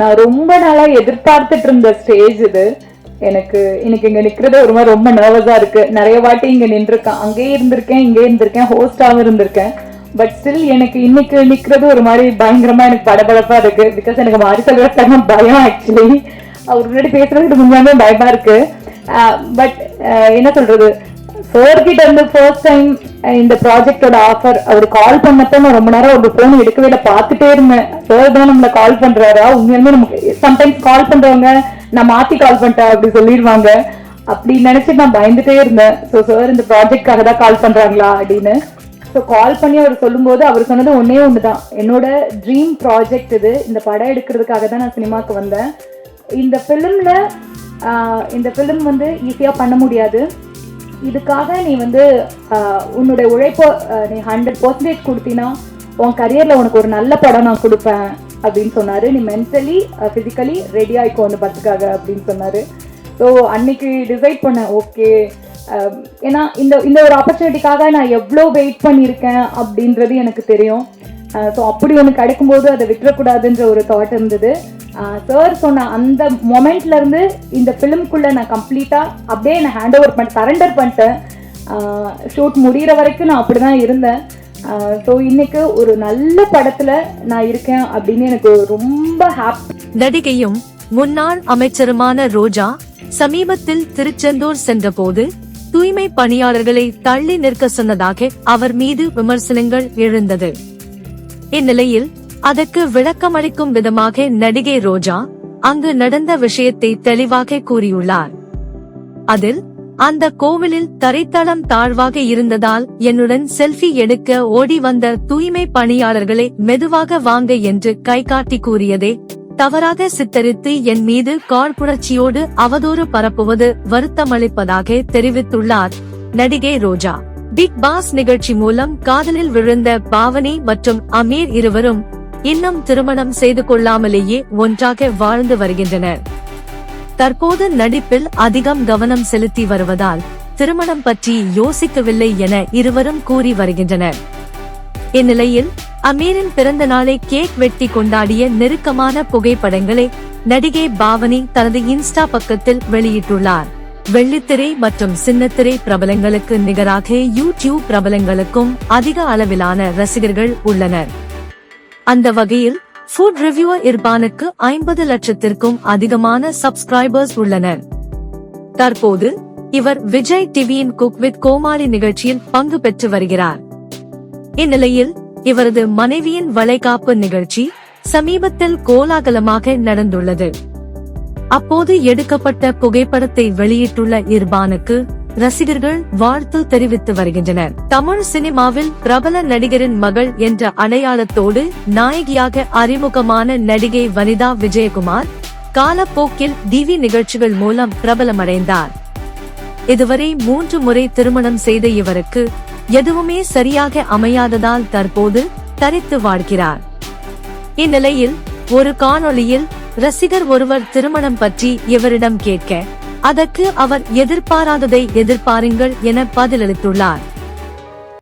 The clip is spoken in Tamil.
நான் ரொம்ப நாளா எதிர்பார்த்துட்டு இருந்த ஸ்டேஜ் இது. எனக்கு இன்னைக்கு இங்க நிக்கிறது ஒரு மாதிரி ரொம்ப நர்வஸா இருக்கு. நிறைய வாட்டி இங்க நின்றுருக்கேன். அங்கேயே இருந்திருக்கேன் இங்கே இருந்திருக்கேன் ஹோஸ்டாவும் இருந்திருக்கேன். பட் ஸ்டில் எனக்கு இன்னைக்கு நிக்கிறது ஒரு மாதிரி பயங்கரமா எனக்கு படபடப்பா இருக்கு. பிகாஸ் எனக்கு மாரி செல்வத்தாங்க பயம் ஆக்சுவலி அவர் முன்னாடி பேசுறதுக்கு முன்னாடி பயமா இருக்கு. பட் என்ன சொல்றது? சார் கிட்ட இருந்து ஃபர்ஸ்ட் டைம் இந்த ப்ராஜெக்டோட ஆஃபர் அவர் கால் பண்ணப்ப நான் ரொம்ப நேரம் ஒரு ஃபோன் எடுக்கவே இல்லை பார்த்துட்டே இருந்தேன். சார் தான் நம்மளை கால் பண்றாரா? உண்மையுமே நமக்கு சம்டைம்ஸ் கால் பண்றவங்க நான் மாத்தி கால் பண்ணிட்டேன் அப்படி சொல்லிடுவாங்க. அப்படி நினைச்சு நான் பயந்துட்டே இருந்தேன். ஸோ சார் இந்த ப்ராஜெக்ட்காக தான் கால் பண்றாங்களா அப்படின்னு. ஸோ கால் பண்ணி அவர் சொல்லும்போது அவர் சொன்னது ஒன்னே ஒன்று தான் என்னோட ட்ரீம் ப்ராஜெக்ட் இது. இந்த படம் எடுக்கிறதுக்காக தான் நான் சினிமாக்கு வந்தேன். இந்த ஃபிலிமில் இந்த ஃபிலிம் வந்து ஈஸியாக பண்ண முடியாது. இதுக்காக நீ வந்து உன்னுடைய உழைப்பை நீ ஹண்ட்ரட் பர்சன்டேஜ் கொடுத்தீங்கன்னா உன் கரியரில் உனக்கு ஒரு நல்ல படம் நான் கொடுப்பேன் அப்படின்னு சொன்னார். நீ மென்டலி ஃபிசிக்கலி ரெடி ஆயிக்கோ அந்த படத்துக்காக அப்படின்னு சொன்னார். ஸோ அன்னைக்கு டிசைட் பண்ணேன் ஓகே ஏன்னா இந்த இந்த ஒரு ஆப்பர்ச்சுனிட்டிக்காக நான் எவ்வளோ வெயிட் பண்ணியிருக்கேன் அப்படின்றது எனக்கு தெரியும். ஸோ அப்படி ஒன்று கிடைக்கும்போது அதை விட்டுறக்கூடாதுன்ற ஒரு தாட் இருந்தது. சார் சொன்ன அந்த மொமெண்ட்லேருந்து இந்த ஃபிலிம்குள்ள நான் கம்ப்ளீட்டாக அப்படியே நான் ஹேண்ட் ஓவர் பண்ண சரண்டர் பண்ணிட்டேன். ஷூட் முடிகிற வரைக்கும் நான் அப்படி தான் இருந்தேன் ஸோ இன்னைக்கு ஒரு நல்ல படத்தில் நான் இருக்கேன் அப்படின்னு எனக்கு ரொம்ப ஹாப்பி நடிகையும் முன்னாள் அமைச்சருமான ரோஜா சமீபத்தில் திருச்செந்தூர் சென்றபோது தூய்மை பணியாளர்களை தள்ளி நிற்க சொன்னதாக அவர் மீது விமர்சனங்கள் எழுந்தது. இந்நிலையில் அதற்கு விளக்கமளிக்கும் விதமாக நடிகை ரோஜா அங்கு நடந்த விஷயத்தை தெளிவாக கூறியுள்ளார். அதில் அந்த கோவிலில் தரைத்தளம் தாழ்வாக இருந்ததால் என்னுடன் செல்ஃபி எடுக்க ஓடி வந்த தூய்மை பணியாளர்களை மெதுவாக வாங்க என்று கைகாட்டி கூறியதே தவறாக சித்தரித்து என் மீது காழ்ப்புணர்ச்சியோடு அவதூறு பரப்புவது வருத்தமளிப்பதாக தெரிவித்துள்ளார் நடிகை ரோஜா. பிக் பாஸ் நிகழ்ச்சி மூலம் காதலில் விழுந்த பாவனி மற்றும் அமீர் இருவரும் இன்னும் திருமணம் செய்து கொள்ளாமலேயே ஒன்றாக வாழ்ந்து வருகின்றனர். தற்போது நடிப்பில் அதிகம் கவனம் செலுத்தி வருவதால் திருமணம் பற்றி யோசிக்கவில்லை என இருவரும் கூறி வருகின்றனர். இந்நிலையில் அமீரின் பிறந்த நாளை கேக் வெட்டி கொண்டாடிய நெருக்கமான புகைப்படங்களை நடிகை பாவனி தனது இன்ஸ்டா பக்கத்தில் வெளியிட்டுள்ளார். வெள்ளித்திரை மற்றும் சின்னத்திரை பிரபலங்களுக்கு நிகராக யூடியூப் பிரபலங்களுக்கும் அதிக அளவிலான ரசிகர்கள் உள்ளனர். அந்த வகையில் ஃபுட் ரிவ்யூவர் இர்பானுக்கு ஐம்பது லட்சத்திற்கும் அதிகமான சப்ஸ்கிரைபர்ஸ் உள்ளனர். தற்போது இவர் விஜய் டிவியின் குக் வித் கோமாளி நிகழ்ச்சியில் பங்கு பெற்று வருகிறார். இந்நிலையில் இவரது மனைவியின் வளைகாப்பு நிகழ்ச்சி சமீபத்தில் கோலாகலமாக நடந்துள்ளது. அப்போது எடுக்கப்பட்ட புகைப்படத்தை வெளியிட்டுள்ள இர்பானுக்கு ரசிகர்கள் வாழ்த்து தெரிவித்து வருகின்றனர். தமிழ் சினிமாவில் பிரபல நடிகரின் மகள் என்ற அடையாளத்தோடு நாயகியாக அறிமுகமான நடிகை வனிதா விஜயகுமார் காலப்போக்கில் டிவி நிகழ்ச்சிகள் மூலம் பிரபலமடைந்தார். இதுவரை மூன்று முறை திருமணம் செய்த இவருக்கு எதுவுமே சரியாக அமையாததால் தற்போது தரித்து வாழ்கிறார். இந்நிலையில் ஒரு காணொளியில் ரசிகர் ஒருவர் திருமணம் பற்றி இவரிடம் கேட்க அதற்கு அவர் எதிர்பாராததை எதிர்பாருங்கள் என பதிலளித்துள்ளார்.